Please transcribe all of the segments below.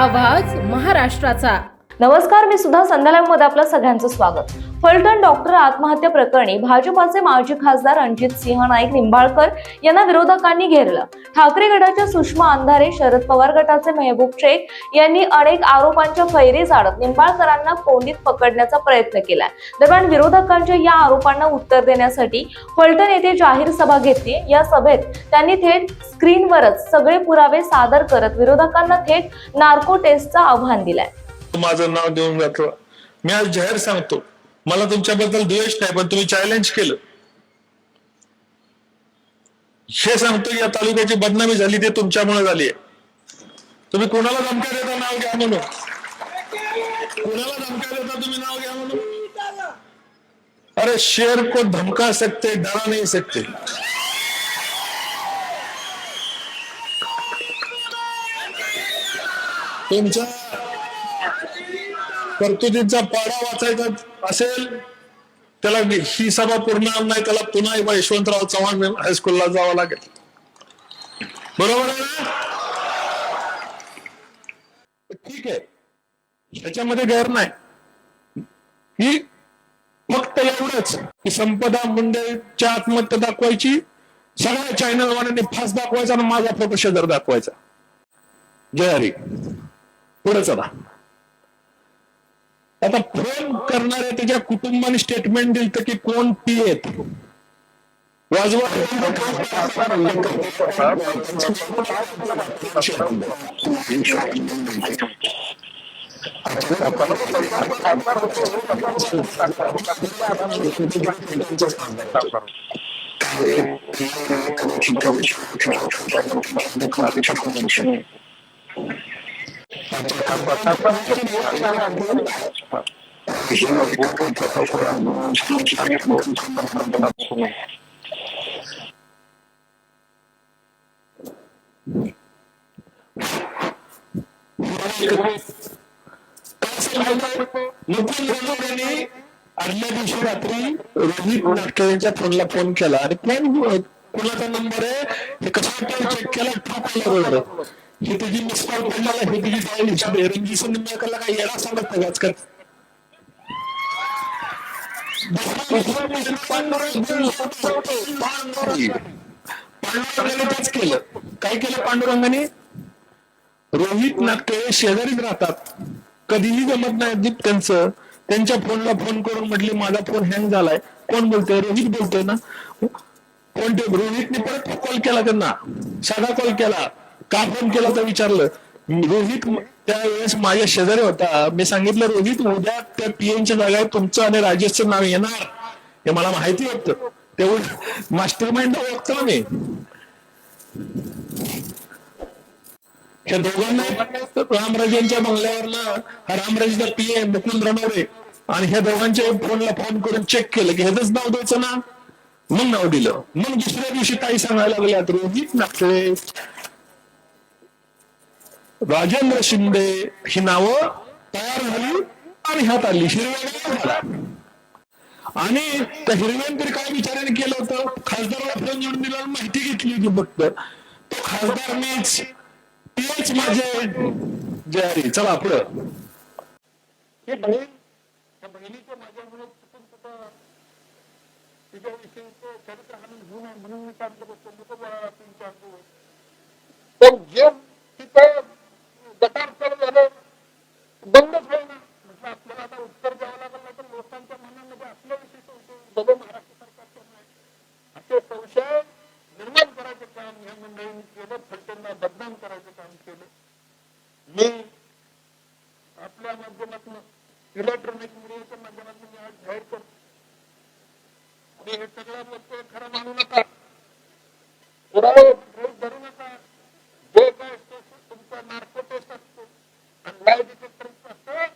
आवाज महाराष्ट्राचा. नमस्कार मी सुद्धा संध्यालयमध्ये आपलं सगळ्यांचं स्वागत. फलटण डॉक्टर आत्महत्या प्रकरणी भाजपाचे माजी खासदार रणजित सिंह नाईक निंबाळकर यांना विरोधकांनी घेरलं. ठाकरे गटाच्या सुषमा अंधारे शरद पवार गटाचे मेहबूब शेख यांनी अनेक आरोपांच्या फैरी जाडत निंबाळकरांना कोंडीत पकडण्याचा प्रयत्न केलाय. दरम्यान विरोधकांच्या या आरोपांना उत्तर देण्यासाठी फलटण येथे जाहीर सभा घेतली. या सभेत त्यांनी थेट स्क्रीनवरच सगळे पुरावे सादर करत विरोधकांना थेट नार्को टेस्टचं आव्हान दिलंय. माझं नाव देऊन जातो. मी आज जाहीर सांगतो मला तुमच्याबद्दल द्वेष नाही पण तुम्ही चॅलेंज केलं. हे सांगतो या तालुक्याची बदनामी झाली ते तुमच्यामुळे झाली आहे. तुम्ही कोणाला धमक्या देता नाव घ्या म्हणून? कोणाला धमक्या देता तुम्ही नाव घ्या म्हणून? अरे शेर को धमका सकते डरा नाही सकते. तुमच्या तरतुदीचा पाडा वाचायचा. असेल त्याला ही सभा पूर्ण नाही त्याला पुन्हा यशवंतराव चव्हाण हायस्कूलला जावं लागेल. बरोबर आहे ना? ठीक आहे. त्याच्यामध्ये गैर नाही. ही फक्त एवढंच की संपदा मुंडेच्या आत्महत्या दाखवायची सगळ्या चॅनलवाल्यांनी फास दाखवायचा आणि माझा फोटो शेजार दाखवायचा. जय हरी. पुढे चला. आता फोन करणाऱ्या त्याच्या कुटुंबाने स्टेटमेंट दिलं की कोण पियेत? मुकुल यांनी आदल्या दिवशी रात्री रोहित नाटके यांच्या फोनला फोन केला आणि कोण कोणाचा नंबर आहे? हे कसं चेक केला? ट्रू हे तुझी मिस कॉल पडला हे तुझी त्याची डायल हिस्ट्री रंजीत निंबाळकरला काही येणार सांगत नाही आजकाल. पांडुरंगाने तेच केलं. काय केलं पांडुरंगाने? रोहित नाटके शेजारीच राहतात. कधीही जमत नाही अजित त्यांचं. त्यांच्या फोनला फोन करून म्हटले माझा फोन हँग झालाय. कोण बोलतोय? रोहित बोलतोय ना? कोण रोहितने परत कॉल केला त्यांना? साधा कॉल केला. का फोन केला तर विचारलं? रोहित त्यावेळेस माझ्या शेजारी होता. मी सांगितलं रोहित उद्या त्या पीएनच्या जागा तुमचं आणि राजेशचं नाव येणार. हे मला माहिती होतं. तेवढं मास्टर माइंड ओळखतो मी या दोघांना रामराजेंच्या बंगल्यावरला हा रामराजेचा पीए मुकुंद रणवरे आणि ह्या दोघांच्या फोनला फोन करून चेक केलं की ह्याच नाव द्यायचं ना? मग नाव दिलं. मग दुसऱ्या दिवशी काही सांगायला लागल्यात रोहित नागरे राजेंद्र शिंदे ही नावं तयार झाली आणि ह्यात आली हिरव्या झाला आणि त्या हिरव्यान काय विचाराने केलं होतं? खासदाराला फोन जोडून दिला माहिती घेतली होती फक्त. तो खासदार मीच तेच माझे जयारी. चला पुढं. हे बहीण त्या बहिणीचं माझ्यामुळे चुकून कुठं? तिच्याविषयीचं चरित्र हानी होऊ नये म्हणून मी सांगतो बसतो मी बोलायला तीन चार दिवस. पण जे तिथं गटार चालू झालं बंदच होईना म्हटलं आपल्याला आता उत्तर द्यावं लागलं नाही तर लोकांच्या मनामध्ये आपल्याविषयी संशय बघू महाराष्ट्र सरकारचं नाही असे संशय निर्माण करायचं काम ह्या केलं फलटणला बदनाम करायचं काम केलं. मी आपल्या माध्यमातून इलेक्ट्रॉनिक मीडियाच्या माध्यमातून मी आज जाहीर करतो आणि हे सगळं बोलतोय खरं मानू नका. पुरावे धरू नका. जे काय असतो तुमचा नार्को टेस्ट असतो. आणि लाय डिटेक्टर असतो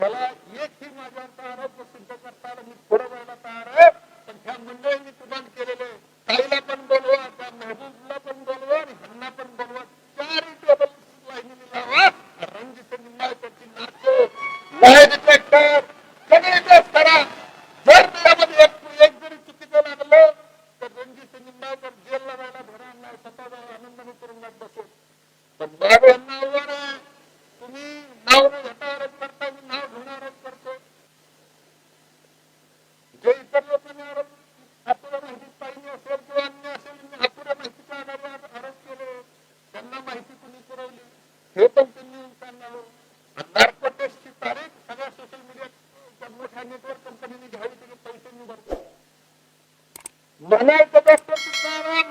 त्याला एक ही माझ्या आरोप सिद्ध करता मी पुढे जायला तयार आहे. पण ह्या मंडळींनी तुमान केलेले ताईला पण बोलवा त्या महबूब लाइट ट्रॅक्टर कधी अभ्यास करा. जर त्यामध्ये एक एक जरी चुकीचं लागलं तर रणजित निंबाळकर जेलला जायला भरायला स्वतःला आनंदाने करून जात बसो पण बाब यांना आहे तुम्ही नाव न घेणारच करता मी नाव घेणारच करतो जे इतर लोकांनी आरोप आपल्याला माहिती पाहिजे असेल किंवा अन्य असेल मी अपुऱ्या माहितीच्या आधारे आरोप केले. त्यांना माहिती कुणी पुरवली? हे पण त्यांनी सांगावं अंधार